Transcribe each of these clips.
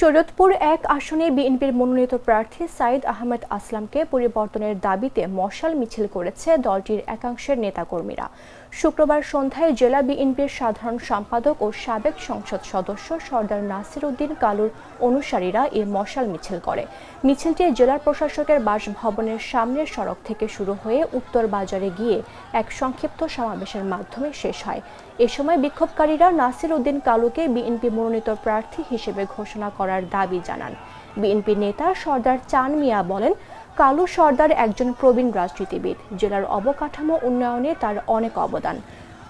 শরীয়তপুর এক আসনে বিএনপির মনোনীত প্রার্থী সাইদ আহমেদ আসলামকে পরিবর্তনের দাবিতে মশাল মিছিল করেছে দলটির একাংশের নেতাকর্মীরা। শুক্রবার সন্ধ্যায় জেলা বিএনপির সাধারণ সম্পাদক ও সাবেক সংসদ সদস্য সর্দার নাসির উদ্দিন কালুর অনুসারীরা এই মশাল মিছিল করে। মিছিলটি জেলা প্রশাসকের বাসভবনের সামনের সড়ক থেকে শুরু হয়ে উত্তর বাজারে গিয়ে এক সংক্ষিপ্ত সমাবেশের মাধ্যমে শেষ হয়। এ সময় বিক্ষোভকারীরা নাসির উদ্দিন কালুকে বিএনপি মনোনীত প্রার্থী হিসেবে ঘোষণা করার দাবি জানান। বিএনপি নেতা সর্দার চান মিয়া বলেন কালু সর্দার একজন প্রবীণ রাজনীতিবিদ, জেলার অবকাঠামো উন্নয়নে তার অনেক অবদান।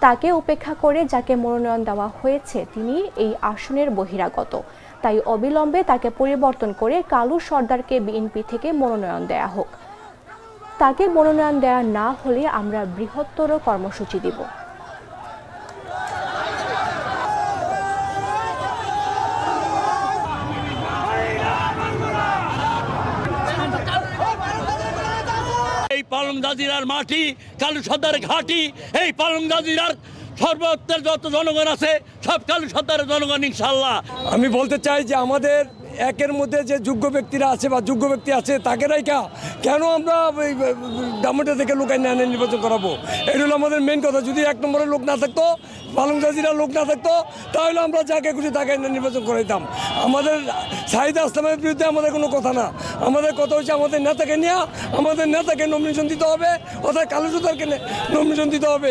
তাকে উপেক্ষা করে যাকে মনোনয়ন দেওয়া হয়েছে, তিনি এই আসনের বহিরাগত। তাই অবিলম্বে তাকে পরিবর্তন করে কালু সর্দারকে বিএনপি থেকে মনোনয়ন দেয়া হোক। তাকে মনোনয়ন দেয়া না হলে আমরা বৃহত্তর কর্মসূচি দিব। পালং জাজিরার মাটি কালু সদার ঘাটি এই পালং জাজিরার সর্বত্রের যত জনগণ আছে, সব কালু জনগণ ইনশাল্লাহ আমি বলতে চাই যে আমাদের একের মধ্যে যে যোগ্য ব্যক্তিরা আছে বা যোগ্য ব্যক্তি আছে, তাকে রাইকা কেন আমরা ওই ডামোটে থেকে লোক আইনে আইনে নির্বাচন করাবো? এটা হলো আমাদের মেন কথা। যদি এক নম্বরের লোক না থাকতো পালং জাজিরার লোক না থাকতো, তাহলে আমরা যাকে খুশি তাকে নির্বাচন করাইতাম। আমাদের সাহিদ আসলামের বিরুদ্ধে আমাদের কোনো কথা না। আমাদের কথা হচ্ছে আমাদের নেতাকে নিয়ে, আমাদের নেতাকে নমিনেশন দিতে হবে, অর্থাৎ কালু সুতারকে নমিনেশন দিতে হবে।